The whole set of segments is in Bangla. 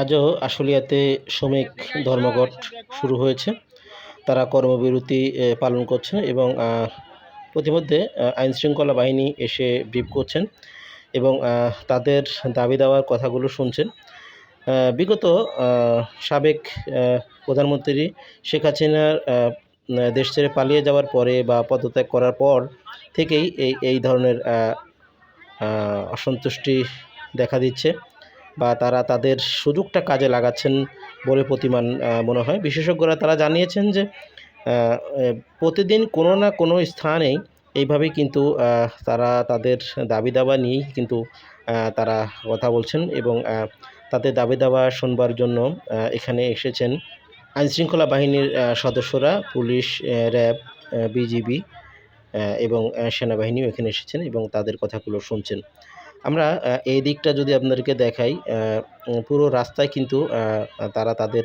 আজও আশুলিয়াতে শ্রমিক ধর্মঘট শুরু হয়েছে। তারা কর্মবিরতি পালন করছেন এবং প্রতিমধ্যে আইন শৃঙ্খলা বাহিনী এসে ব্রিফ করছেন এবং তাদের দাবি দেওয়ার কথাগুলো শুনছেন। বিগত সাবেক প্রধানমন্ত্রী শেখ হাসিনার দেশ ছেড়ে পালিয়ে যাওয়ার পরে বা পদত্যাগ করার পর থেকেই এই এই ধরনের অসন্তুষ্টি দেখা দিচ্ছে। বা তারা তাদের সুযোগটা কাজে লাগাচ্ছেন বলে প্রতিমান মনে হয়। বিশেষজ্ঞরা তারা জানিয়েছেন যে প্রতিদিন কোনো না কোনো স্থানেই এইভাবেই কিন্তু তারা তাদের দাবি দাবা নিয়েই কিন্তু তারা কথা বলছেন এবং তাদের দাবি দাবা শুনবার জন্য এখানে এসেছেন আইনশৃঙ্খলা বাহিনীর সদস্যরা, পুলিশ র্যাব বিজিবি এবং সেনাবাহিনীও এখানে এসেছেন এবং তাদের কথাগুলো শুনছেন। আমরা এই দিকটা যদি আপনাদেরকে দেখাই পুরো রাস্তায় কিন্তু তারা তাদের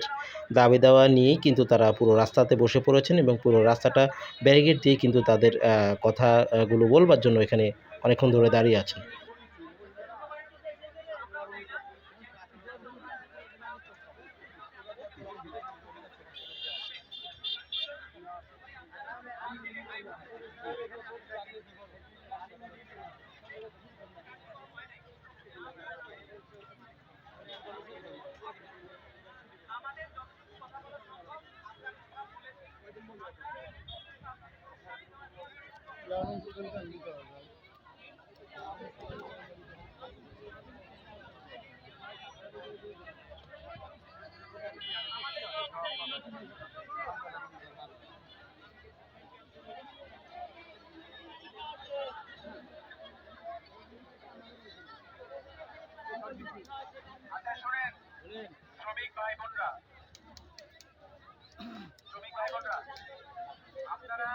দাবি দাওয়া নিয়েই কিন্তু তারা পুরো রাস্তাতে বসে পড়েছেন এবং পুরো রাস্তাটা ব্যারিকেড দিয়ে কিন্তু তাদের কথাগুলো বলবার জন্য এখানে অনেকক্ষণ ধরে দাঁড়িয়ে আছেন। শ্রমিক ভাই বোনরা। শ্রমিক ভাই বোনরা আপনারা